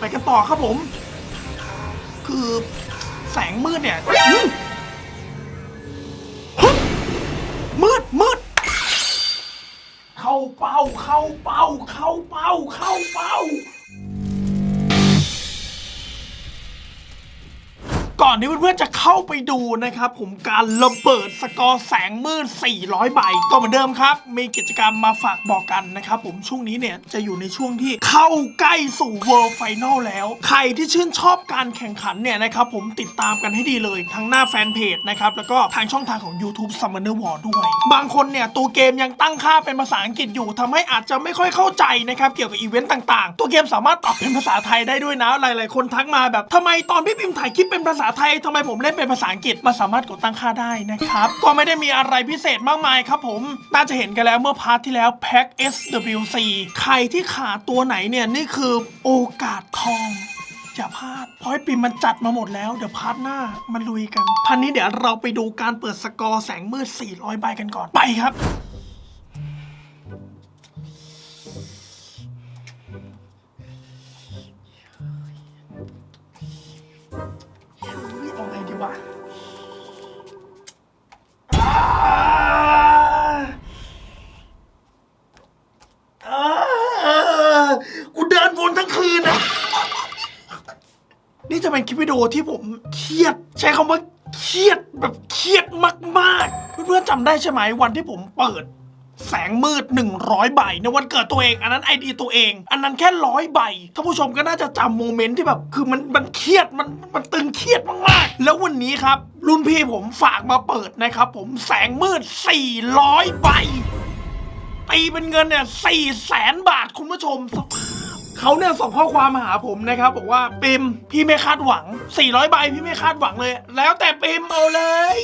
ไปกันต่อครับผม คือแสงมืดเนี่ยอืมฮึมืดมืด เข้าเป้าเข้าเป้าเข้าเป้าเข้าเป้า ก่อนที่เพื่อนๆจะเข้าไปดูนะครับผมการระเบิดสกอร์แสงมืด 400 ใบ ก็เหมือนเดิมครับ มีกิจกรรมมาฝากบอกกันนะครับผมช่วงนี้เนี่ยจะอยู่ในช่วงที่เข้าใกล้สู่ World Final แล้ว ใครที่ชื่นชอบการแข่งขันเนี่ยนะครับผมติดตามกันให้ดีเลย ทั้งหน้าแฟนเพจนะครับแล้วก็ทางช่องทางของ YouTube Summoner War ด้วย บางคนเนี่ยตัวเกมยังตั้งค่าเป็นภาษาอังกฤษอยู่ทำให้อาจจะไม่ค่อยเข้าใจนะครับเกี่ยวกับอีเวนต์ต่างๆ ตัวเกมสามารถตอบเป็นภาษาไทยได้ด้วยนะหลาย ๆ คนทักมาแบบทำไมตอนพี่พิมพ์ถ่ายคลิปเป็นภาษาไทยทำไมผมเล่นเป็นภาษาอังกฤษมันสามารถกดตั้งค่าได้นะครับ ก็ไม่ได้มีอะไรพิเศษมากมายครับผม น่าจะเห็นกันแล้วเมื่อพาร์ทที่แล้วแพ็ค SWC ใครที่ขาดตัวไหนเนี่ย นี่คือโอกาสทองอย่าพลาดเพราะไอ้ปิมมันจัดมาหมดแล้ว เดี๋ยวพาร์ทหน้ามันลุยกันพันนี้เดี๋ยวเราไปดูการเปิดสกอร์แสงมืด 400 ใบกันก่อนไปครับ วะอ่าอ่ากูเดินวนทั้งคืนนะ นี่จะเป็นคลิปวิดีโอที่ผมเครียด ใช้คำว่าเครียดแบบเครียดมากๆ เพื่อนๆจำได้ใช่ไหมวันที่ผมเปิด แสงมืด 100 ใบ ในวันเกิดตัวเอง อันนั้นไอดีตัวเอง อันนั้นแค่ร้อยใบท่านผู้ชมก็น่าจะจำโมเมนต์ที่แบบคือมันมันเครียดมันมันตึงเครียดมากๆ แล้ววันนี้ครับ รุ่นพี่ผมฝากมาเปิดนะครับผมแสงมืด 400 ใบตีเป็นเงินเนี่ยสี่แสนบาทคุณผู้ชมสภา เขาเนี่ยส่งข้อความมาหาผมนะครับบอกว่าปิมพี่ไม่คาดหวัง 400 ใบพี่ไม่คาดหวังเลย แล้วแต่ปิมเอาเลย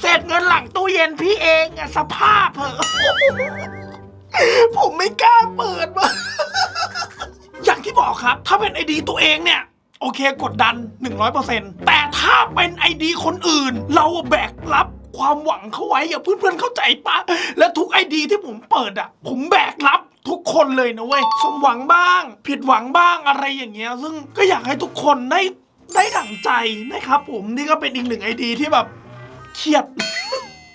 เสร็จเงินหลังตู้เย็นพี่เองอะสภาพเหอะผมไม่กล้าเปิดมาอย่างที่บอกครับ ถ้าเป็นไอดีตัวเองเนี่ยโอเคกดดัน 100%แต่ถ้าเป็นไอดีคนอื่น เราแบกรับความหวังเขาไว้อย่าเพื่อนๆเข้าใจปะและทุกไอดีที่ผมเปิดอะ ผมแบกรับ ทุกคนเลยนะเว้ยสมหวังบ้าง ผิดหวังบ้างอะไรอย่างเงี้ย ซึ่งก็อยากให้ทุกคนได้ได้ดั่งใจนะครับ ผมนี่ก็เป็นอีกหนึ่งไอดีที่แบบเครียด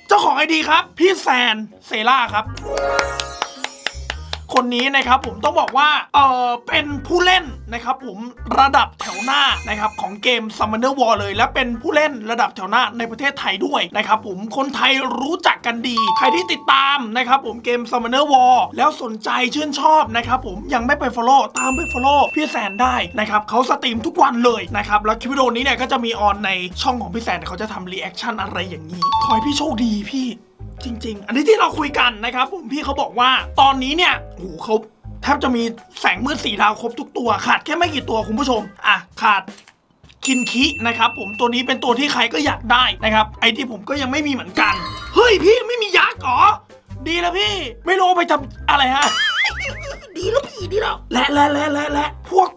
เจ้าของไอดีครับ พี่แซนเซล่าครับ คนนี้นะครับผมต้องบอกว่าเออเป็นผู้เล่นนะครับผมระดับแถวหน้านะครับของเกม Summoner War เลย และเป็นผู้เล่นระดับแถวหน้าในประเทศไทยด้วยนะครับผมคนไทยรู้จักกันดี ใครที่ติดตามนะครับผมเกม Summoner War แล้วสนใจชื่นชอบนะครับผมยังไม่ไป follow ตามไป follow พี่แซนได้นะครับเขาสตรีมทุกวันเลยนะครับแล้วคลิปวิดีโอนี้เนี่ยก็จะมีออนในช่องของพี่แซนเขาจะทำรีแอคชั่นอะไรอย่างนี้ขอให้พี่โชคดีพี่ จริง ๆ อันนี้ที่เราคุยกันนะครับผมพี่เขาบอกว่าตอนนี้เนี่ยโอ้โหเขาแทบจะมีแสงมืดสีดาวครบทุกตัวขาดแค่ไม่กี่ตัวคุณผู้ชม อะ ขาดคินคินะครับผมตัวนี้เป็นตัวที่ใครก็อยากได้นะครับ ไอที่ผมก็ยังไม่มีเหมือนกัน เฮ้ยพี่ไม่มียักษ์เหรอ ดีแล้วพี่ ไม่รู้เอาไปทำอะไรฮะ ดีแล้วพี่ดีแล้วและและและและและพวก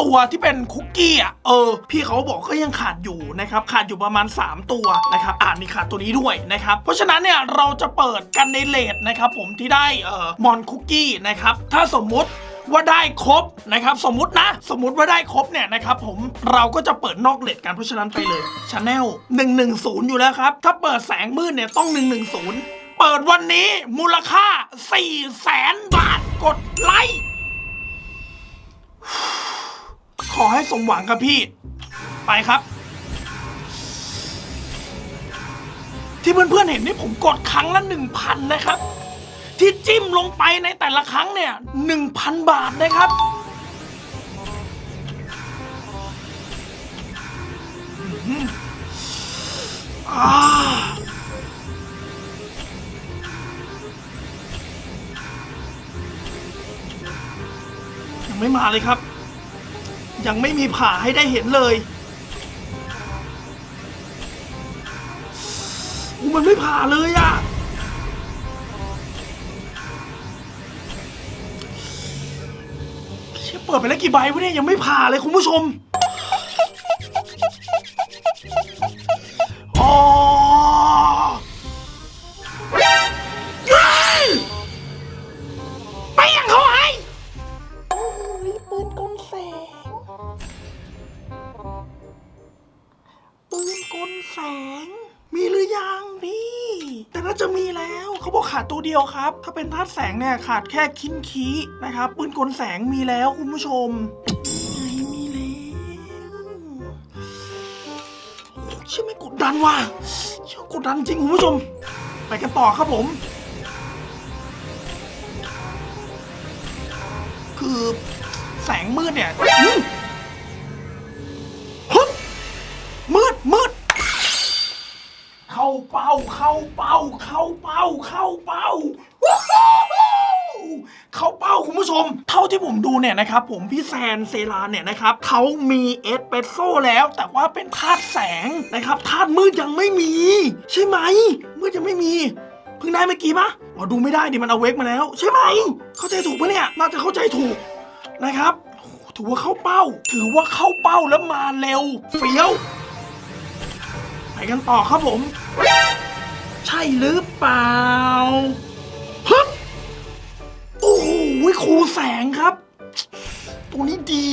ตัวที่เป็นคุกกี้อะเออ พี่เขาบอกก็ยังขาดอยู่นะครับขาดอยู่ประมาณ 3 ตัวนะครับอ่านี่ขาดตัวนี้ด้วยนะครับเพราะฉะนั้นเนี่ยเราจะเปิดกันในเลทนะครับผมที่ได้เอ่อมอนคุกกี้นะครับถ้าสมมุติว่าได้ครบนะครับสมมุตินะ สมมุติว่าได้ครบเนี่ยนะครับผมเราก็จะเปิดนอกเลทกันเพราะฉะนั้นไปเลยชาแนล110 อยู่แล้วครับ ถ้าเปิดแสงมืดเนี่ยต้อง 110 เปิดวันนี้มูลค่า4แสนบาทกดไลค์ ขอให้สมหวังครับพี่ ไปครับ ที่เพื่อนๆเห็นนี่ผมกดครั้งละหนึ่งพันนะครับ ที่จิ้มลงไปในแต่ละครั้งเนี่ยหนึ่งพันบาทนะครับ อ่ายังไม่มาเลยครับ ยังไม่มีผ่าให้ได้เห็นเลยอูมันไม่ผ่าเลยอะเชี่ยเปิดไปแล้วกี่ใบวะเนี่ยยังไม่ผ่าเลยคุณผู้ชม เดียวครับ ถ้าเป็นธาตุแสงเนี่ยขาดแค่คินคีนะครับ ปืนกลแสงมีแล้วคุณผู้ชมนี่ไมีแล้วเชื่อไม่กดดันว่ะเชื่อกดดันจริงคุณผู้ชม ไปกันต่อครับผม คือแสงมืดเนี่ย ป้า เข้าเป้า เข้าเป้า เข้าเป้าเข้าเป้าคุณผู้ชม เท่าที่ผมดูเนี่ยนะครับ ผมพี่แซนเซรานเนี่ยนะครับเขามีเอสเปรสโซ่แล้ว แต่ว่าเป็นธาตุแสงนะครับธาตุมืดยังไม่มี ใช่ไหมมืดยังไม่มีเพิ่งได้เมื่อกี้ปะอ๋อดูไม่ได้ดิมันเอาเวกมาแล้ว ใช่ไหม เข้าใจถูกปะเนี่ย น่าจะเข้าใจถูกนะครับถือว่าเข้าเป้า ถือว่าเข้าเป้าแล้วมาเร็วเฟี้ยว กันต่อครับผม ใช่หรือเปล่าฮึบโอ้โหครูแสงครับ ตัวนี้ดี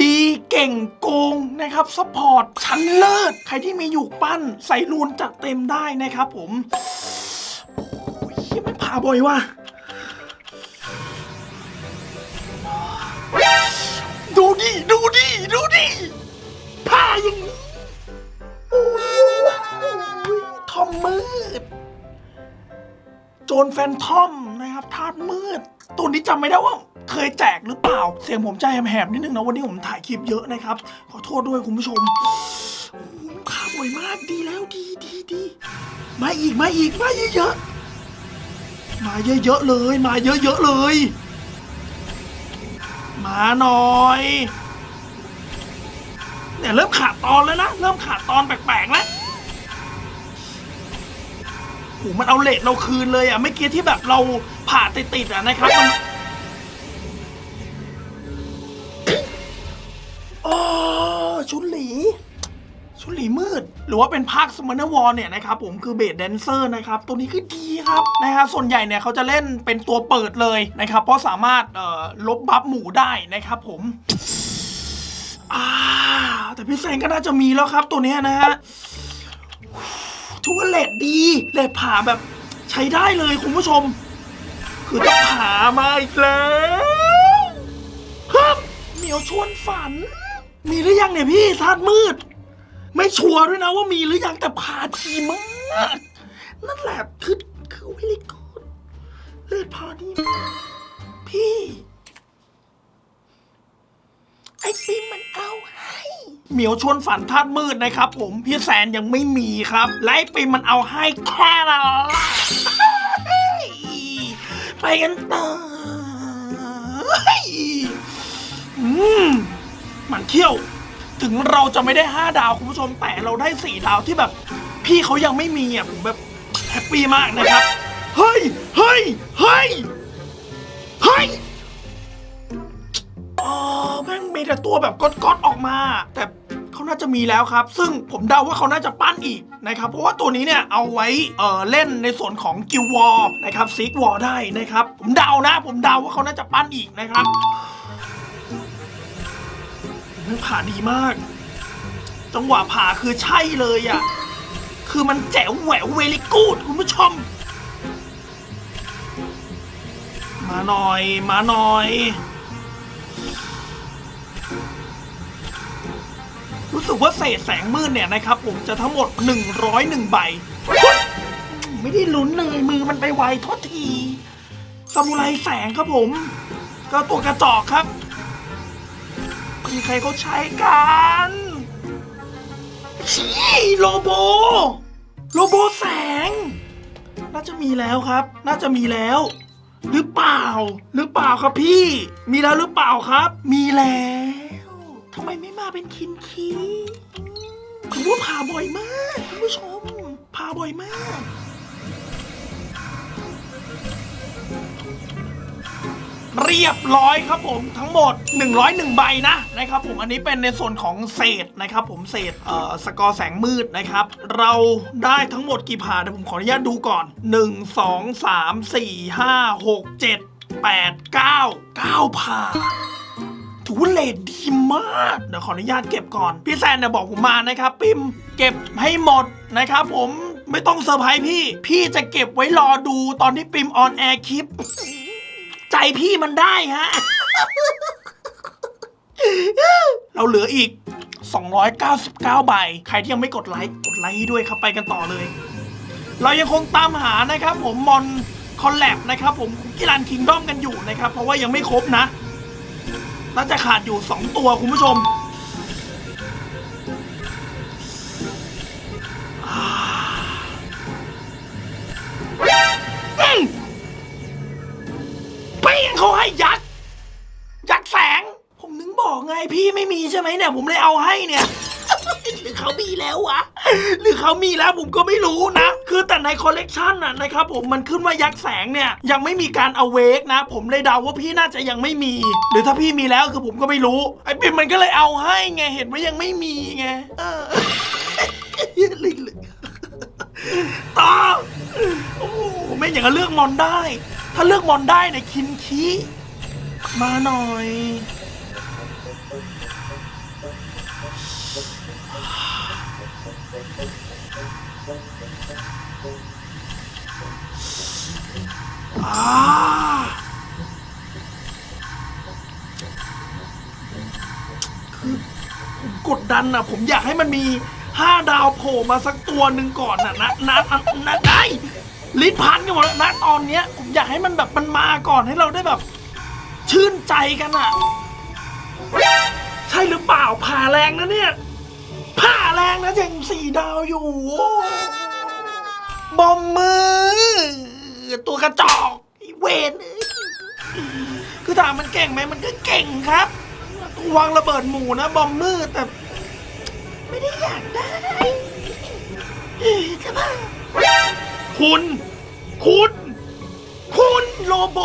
ดีเก่งโกงนะครับซัพพอร์ตชั้นเลิศ ใครที่มีอยู่ปั้นใส่รูนจัดเต็มได้นะครับผมโอ้ยไม่ผ่าบ่อยว่ะดูดิ ดูดิ ดูดิผ่าอย่างนี้โอ้ ทอมมืด โจรแฟนทอมนะครับธาตุมืด ตัวนี้จำไม่ได้ว่าเคยแจกหรือเปล่า เสียงผมใจแหบๆนิดนึงนะ วันนี้ผมถ่ายคลิปเยอะนะครับ ขอโทษด้วยคุณผู้ชมขาบ่อยมากดีแล้วดีดีดีมาอีกมาอีกมาเยอะๆมาเยอะๆเลย มาเยอะๆเลย มาหน่อยเนี่ยเริ่มขาดตอนแล้วนะ เริ่มขาดตอนแปลกๆแล้ว โหมันเอาเลทเราคืนเลยอะไม่อกี้ที่แบบเราผ่าติดๆอะนะครับมันโอ้ชุนหลี ชุนหลีมืด หรือว่าเป็นภาคสมานวอลเนี่ยนะครับผมคือเบสแดนเซอร์นะครับ ตัวนี้คือดีครับนะฮะส่วนใหญ่เนี่ยเขาจะเล่นเป็นตัวเปิดเลยนะครับ เพราะสามารถลบบัฟหมู่ได้นะครับผมอ่าแต่พี่แซงก็น่าจะมีแล้วครับตัวนี้นะฮะ ถือว่าเลดดีเลดผ่าแบบใช้ได้เลยคุณผู้ชม คือต้องผ่ามาอีกแล้วครับเหมียวชวนฝัน มีหรือยังเนี่ยพี่ธาตุมืด ไม่ชัวร์ด้วยนะว่ามีหรือยังแต่ผ่าทีมากนั่นแหละคือคือวิลิกูดเลดผ่าดีมากพี่ ไอ้ปิมมันเอาให้ เหมียวชวนฝันธาตุมืดนะครับ ผมพี่แซนยังไม่มีครับและไอปิมมันเอาให้แค่นั้นละไปกันต่ออืมมันเที่ยว ถึงเราจะไม่ได้ 5 ดาวคุณผู้ชมแต่เราได้ 4 ดาวที่แบบ พี่เขายังไม่มีอะผมแบบแฮปปี้มากนะครับ เฮ้ย เฮ้ย เฮ้ย เฮ้ย แต่ตัวแบบก๊อตๆออกมา แต่เขาน่าจะมีแล้วครับ ซึ่งผมเดาว่าเขาน่าจะปั้นอีกนะครับ เพราะว่าตัวนี้เนี่ยเอาไว้เอ่อเล่นในส่วนของกิลวอลนะครับซิกวอลได้นะครับ ผมเดานะ ผมเดาว่าเขาน่าจะปั้นอีกนะครับมันผ่าดีมาก จังหวะผ่าคือใช่เลยอะ คือมันแจ๋วแหววเวลิกูดคุณผู้ชม มาหน่อย มาหน่อย รู้สึกว่าเศษแสงมืดเนี่ยนะครับผมจะทั้งหมด 101 ใบเฮ้ยไม่ได้ลุ้นเลยมือมันไปไวโทษทีซามูไรแสงครับผม ก็ตัวกระจอกครับ มีใครเขาใช้กันชี้โลโบ โลโบแสง น่าจะมีแล้วครับ น่าจะมีแล้ว หรือเปล่า หรือเปล่าครับพี่ มีแล้วหรือเปล่าครับ มีแล้ว ทำไมไม่มาเป็นคินคีถือว่าผ่าบ่อยมากคุณผู้ชมผ่าบ่อยมากเรียบร้อยครับผมทั้งหมด 101 ใบนะนะครับผมอันนี้เป็นในส่วนของเศษนะครับผมเศษเอ่อสกอร์แสงมืดนะครับ เราได้ทั้งหมดกี่ผ่าเดี๋ยวผมขออนุญาตดูก่อน 1 2 3 4 5 6 7 8 9 9ผ่า ถือว่าเลทดีมาก เดี๋ยวขออนุญาตเก็บก่อน พี่แซนเนี่ยบอกผมมานะครับ ปิมเก็บให้หมดนะครับผมไม่ต้องเซอร์ไพรส์พี่ พี่จะเก็บไว้รอดูตอนที่ปิมออนแอร์คลิป ใจพี่มันได้ฮะ เราเหลืออีก 299 ใบ ใครที่ยังไม่กดไลค์ กดไลค์ให้ด้วยครับไปกันต่อเลย เรายังคงตามหานะครับผมมอนคอลแลบนะครับผมกิรันคิงดอมกันอยู่นะครับ เพราะว่ายังไม่ครบนะ น่าจะขาดอยู่ 2 ตัวคุณผู้ชมเป้งเขาให้ยัด ยักษ์แสง ผมนึงบอกไงพี่ไม่มีใช่ไหมเนี่ย ผมเลยเอาให้เนี่ย หรือเขามีแล้ววะ หรือเขามีแล้วผมก็ไม่รู้นะ คือแต่ในคอลเลกชันน่ะนะครับผมมันขึ้นว่ายักษ์แสงเนี่ยยังไม่มีการเอาเวกนะ ผมเลยเดาว่าพี่น่าจะยังไม่มี หรือถ้าพี่มีแล้วคือผมก็ไม่รู้ไอ้ปิ่มมันก็เลยเอาให้ไงเห็นว่ายังไม่มีไงเออต่อโอ้โหไม่อย่างกับเลือกมอนได้ ถ้าเลือกมอนได้เนี่ยคินคีมาหน่อย คือกดดันอะผมอยากให้มันมีห้าดาวโผล่มาสักตัวหนึ่งก่อนน่ะนะนะนะได้ลิ้นพันกันหมดแล้วนะตอนเนี้ย ผมอยากให้มันแบบมันมาก่อนให้เราได้แบบ ชื่นใจกันอะใช่หรือเปล่าผ่าแรงนะเนี่ย ผ่าแรงนะยังสี่ดาวอยู่ บอมมือ ตัวกระจอกไอ้เวนคือถามมันเก่งไหมมันก็เก่งครับตัววางระเบิดหมู่นะ บอมมือแต่ ไม่ได้อยากได้ใช่ปะคุณ คุณ คุณโลโบ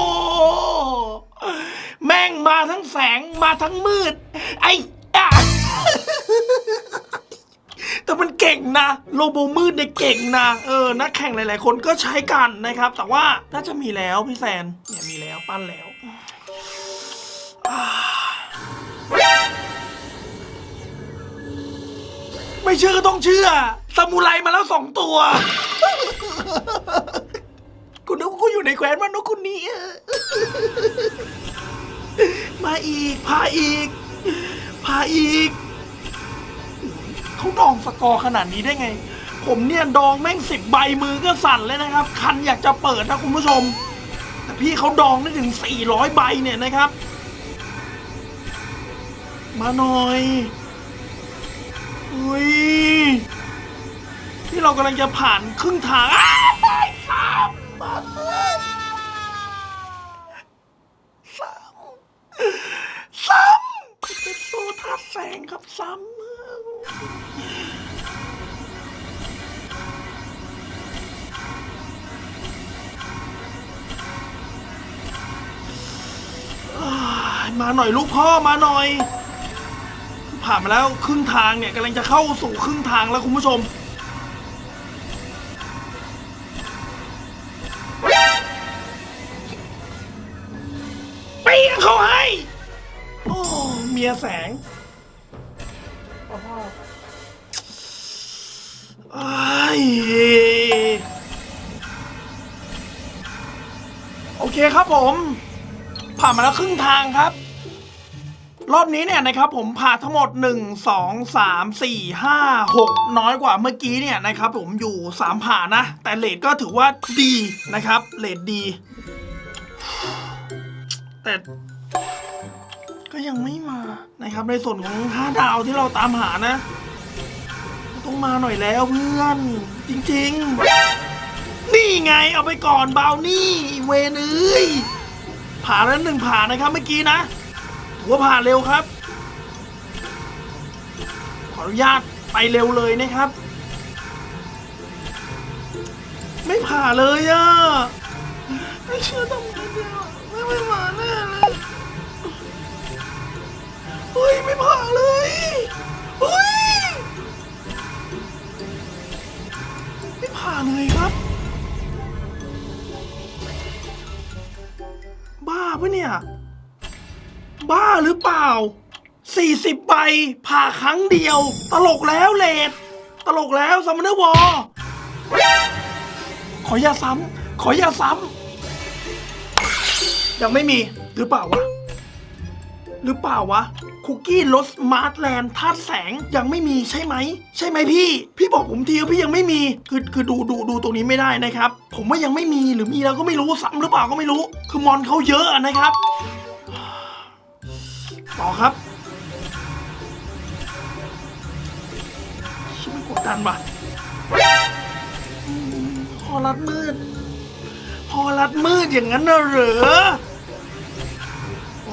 แม่งมาทั้งแสงมาทั้งมืด ไอ้อะ แต่มันเก่งนะโลโบมืดเนี่ยเก่งนะเออนักแข่งหลาย ๆ คนก็ใช้กันนะครับ แต่ว่าน่าจะมีแล้วพี่แซนเนี่ยมีแล้วปั้นแล้วไม่เชื่อก็ต้องเชื่อซามูไรมาแล้วสองตัวกูนึกว่ากูอยู่ในแคว้นมันนกคุณนี้มาอีก พาอีก พาอีก เขาดองสกอร์ขนาดนี้ได้ไง ผมเนี่ยดองแม่งสิบใบมือก็สั่นเลยนะครับ คันอยากจะเปิดนะคุณผู้ชม แต่พี่เขาดองได้ถึง 400 ใบเนี่ยนะครับ มาหน่อยอุ้ยที่เรากำลังจะผ่านครึ่งทาง มาหน่อยลูกพ่อมาหน่อย ผ่านมาแล้วครึ่งทางเนี่ยกำลังจะเข้าสู่ครึ่งทางแล้วคุณผู้ชมเปียงเขาให้โอ้เมียแสงอ้ยโอเคครับผม ผ่านมาแล้วครึ่งทางครับ รอบนี้เนี่ยนะครับผมผ่าทั้งหมด 1 2 3 4 5 6 น้อยกว่าเมื่อกี้เนี่ยนะครับผมอยู่ 3 ผ่านะ แต่เลทก็ถือว่าดีนะครับเลทดี แต่ก็ยังไม่มานะครับในส่วนของ5ดาวที่เราตามหานะ ต้องมาหน่อยแล้วเพื่อน จริงๆ นี่ไงเอาไปก่อนบาวนี่เวนเอ้ยผ่านแล้วหนึ่งผ่านนะครับเมื่อกี้นะ ถือว่าผ่านเร็วครับ ขออนุญาตไปเร็วเลยนะครับ ไม่ผ่าเลยอะไม่เชื่อทำไงเนี่ยไม่ไม่มาแน่เลยเฮ้ยไม่ผ่าเลยเฮ้ยไม่ผ่าเลยครับ บ้าปะเนี่ย บ้าหรือเปล่าสี่สิบใบผ่าครั้งเดียว ตลกแล้วเลดตลกแล้วซัมเมอร์วอลขออย่าซ้ำขออย่าซ้ำยังไม่มีหรือเปล่าวะ หรือเปล่าวะ คุกกี้รสมาร์ทแลนด์ธาตุแสงยังไม่มีใช่ไหม ใช่ไหมพี่ พี่บอกผมทีว่าพี่ยังไม่มี คือคือดูดูดูตรงนี้ไม่ได้นะครับ ผมว่ายังไม่มีหรือมีแล้วก็ไม่รู้ซ้ำหรือเปล่าก็ไม่รู้ คือมอนเขาเยอะนะครับ ต่อครับชิไม่กดดันว่ะพอรัดมืด พอรัดมืดอย่างนั้นน่ะเหรอโ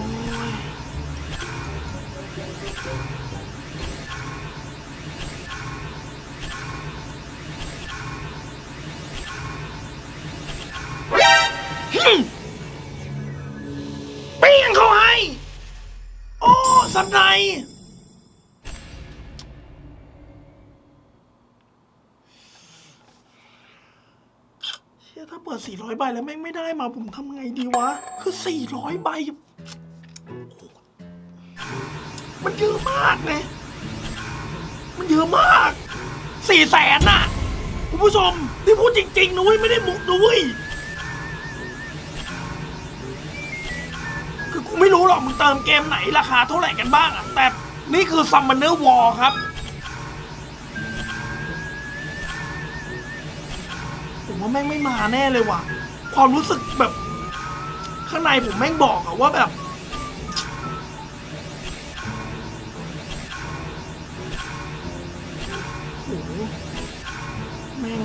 เชี่ยถ้าเปิด 400 ใบแล้วแม่งไม่ได้มาผมทำไงดีวะ คือ 400 ใบ มันเยอะมากเลย มันเยอะมากสี่แสนน่ะ คุณผู้ชม ที่พูดจริงๆนะเว้ยไม่ได้มุกนะเว้ย กูไม่รู้หรอกมึงเติมเกมไหนราคาเท่าไหร่กันบ้างอะแต่นี่คือ Summoner War ครับผมว่าแม่งไม่มาแน่เลยว่ะ ความรู้สึกแบบ ข้างในผมแม่งบอกอะว่าแบบ โอ้โหแม่ง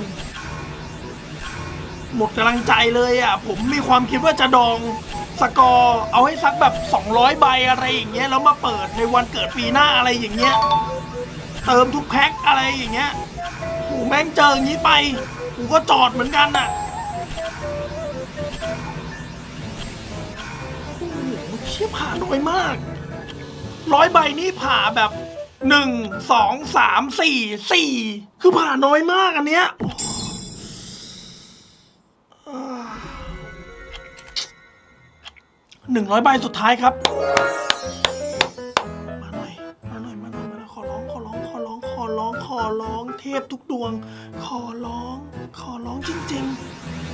หมดกำลังใจเลยอะผมมีความคิดว่าจะดอง สกอร์เอาให้สักแบบ 200 ใบอะไรอย่างเงี้ยแล้วมาเปิดในวันเกิดปีหน้าอะไรอย่างเงี้ยเติมทุกแพ็คอะไรอย่างเงี้ยโหแม่งเจออย่างนี้ไปกูก็จอดเหมือนกันน่ะโอ้โหเชี่ยผ่าน้อยมากร้อยใบนี่ผ่าแบบหนึ่งสองสามสี่สี่คือผ่าน้อยมากอันเนี้ยหนึ่งร้ ยใบสุดท้ายครับ มาหน่อย มาหน่อย มาหน่อย มาหน่อย ขอร้อง ขอร้อง ขอร้อง ขอร้อง ขอร้อง เทพทุกดวง ขอร้อง ขอร้องจริง ๆ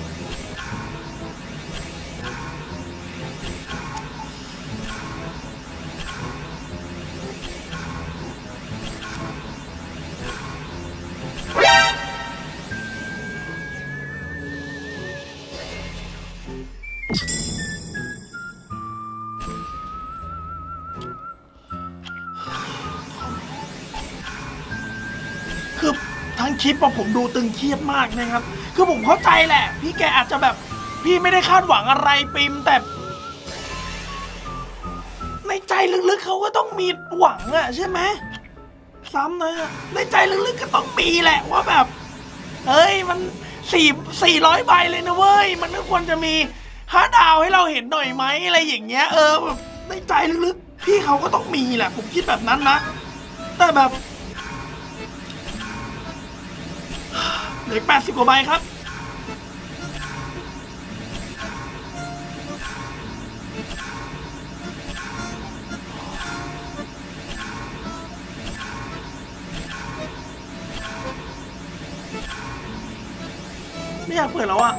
คลิปอะผมดูตึงเครียดมากนะครับ คือผมเข้าใจแหละ พี่แกอาจจะแบบพี่ไม่ได้คาดหวังอะไรปิมแต่ในใจลึกๆเขาก็ต้องมีหวังอะใช่ไหมซ้ำนะในใจลึกๆก็ต้องมีแหละว่าแบบเฮ้ยมันสี่สี่ร้อยใบเลยนะเว้ย มันก็ควรจะมีห้าดาวให้เราเห็นหน่อยไหมอะไรอย่างเงี้ย เออแบบในใจลึกๆพี่เขาก็ต้องมีแหละ ผมคิดแบบนั้นนะ แต่แบบ ลือแปดสิบกว่าใบครับ ไม่อยากเปิดแล้วอะ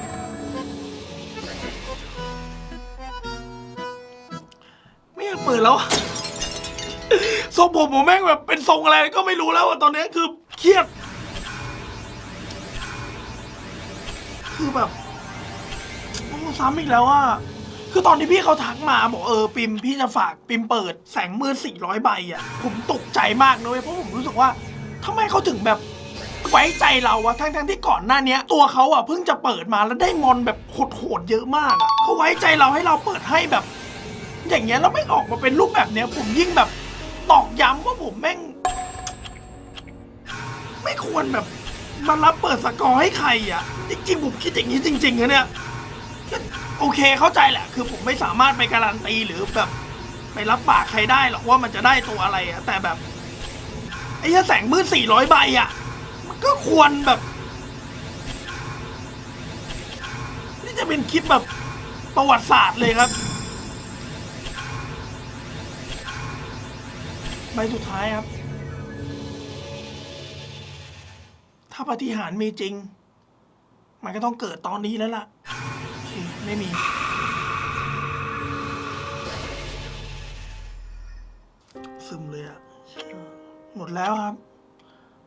ไม่อยากเปิดแล้วทรงผมผมแม่งแบบเป็นทรงอะไรก็ไม่รู้แล้วอะตอนนี้คือเครียด คือแบบโอ้ซ้ำอีกแล้วอะคือตอนที่พี่เขาทักมาบอกเออปิมพี่จะฝากปิมเปิดแสงมืด400 ใบอะผมตกใจมากเลยเพราะผมรู้สึกว่าทำไมเขาถึงแบบไว้ใจเราอะทั้งทั้งๆที่ก่อนหน้าเนี้ยตัวเขาอะเพิ่งจะเปิดมาแล้วได้มอนแบบโหดๆเยอะมากอะเขาไว้ใจเราให้เราเปิดให้แบบ อย่างเงี้ยแล้วไม่ออกมาเป็นรูปแบบเนี้ย ผมยิ่งแบบตอกย้ำว่าผมแม่ง ไม่ควรแบบ มารับเปิดสกอร์ให้ใครอะจริงๆผมคิดอย่างนี้จริงๆนะเนี่ยก็โอเคเข้าใจแหละ คือผมไม่สามารถไปการันตีหรือแบบไปรับปากใครได้หรอกว่ามันจะได้ตัวอะไรอะแต่แบบไอ้แสงมืดสี่ร้อยใบอะมันก็ควรแบบ นี่จะเป็นคลิปแบบประวัติศาสตร์เลยครับ ใบสุดท้ายครับ ถ้าปฏิหาร์มีจริง มันก็ต้องเกิดตอนนี้แล้วล่ะ ไม่มี ซึมเลยอะหมดแล้วครับ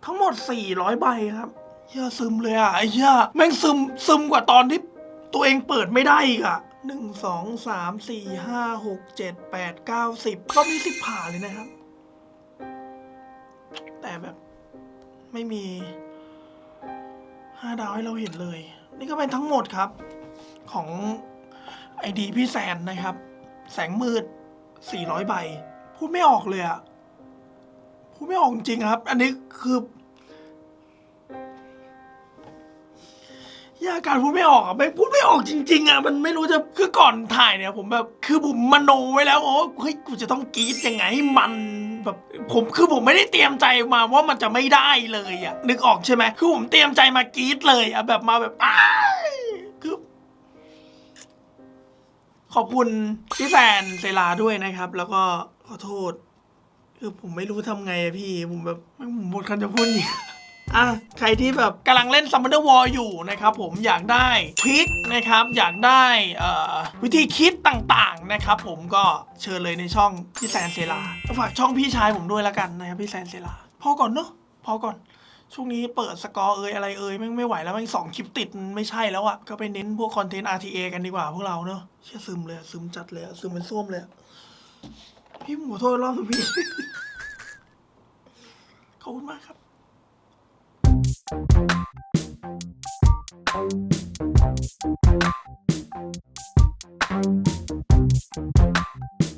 ทั้งหมด 400 ใบครับเหี้ยซึมเลยอะไอ้เหี้ยแม่งซึมซึมกว่าตอนที่ตัวเองเปิดไม่ได้อีกอะหนึ่งสองสามสี่ห้าหกเจ็ดแปดเก้าสิบก็มีสิบผ่าเลยนะครับ แต่แบบไม่มี ห้าดาวให้เราเห็นเลย นี่ก็เป็นทั้งหมดครับ ของไอดีพี่แซนนะครับ แสงมืด 400 ใบ พูดไม่ออกเลยอะพูดไม่ออกจริงครับ อันนี้คือยาการพูดไม่ออกอะไม่พูดไม่ออกจริง ๆอะมันไม่รู้จะคือก่อนถ่ายเนี่ย ผมแบบคือผมมโนไว้แล้วโอ้เฮ้ยกูจะต้องกรี๊ดยังไงให้มัน แบบผมคือผมไม่ได้เตรียมใจมาว่ามันจะไม่ได้เลยอะนึกออกใช่ไหมคือผมเตรียมใจมากรี๊ดเลยอะแบบมาแบบอ้ายคือขอบคุณพี่แฟนเซลาด้วยนะครับ แล้วก็ขอโทษ คือผมไม่รู้ทำไงอะพี่ ผมแบบผมหมดคันจะพูดอีก อะใครที่แบบกำลังเล่น Summoner War อยู่นะครับผมอยากได้ทริคนะครับ อยากได้วิธีคิดต่างๆนะครับผมก็เชิญเลยในช่องพี่แซนเซลาฝากช่องพี่ชายผมด้วยล้วกันนะครับพี่แซนเซลาพอก่อนเนอะพอก่อนช่วงนี้เปิดสกอร์เอยอะไรเอยแม่ไม่ไหวแล้วม่งสองคลิปติดไม่ใช่แล้วอะก็ไปเน้นพวกคอนเทนต์ RTA กันดีกว่าพวกเราเนอะเชื่อซึมเลยซึมจัดเลยซึมเป็นส้วมเลย พี่ผมขอโทษรอบนึงพี่ขอบคุณมากครับ Thank you.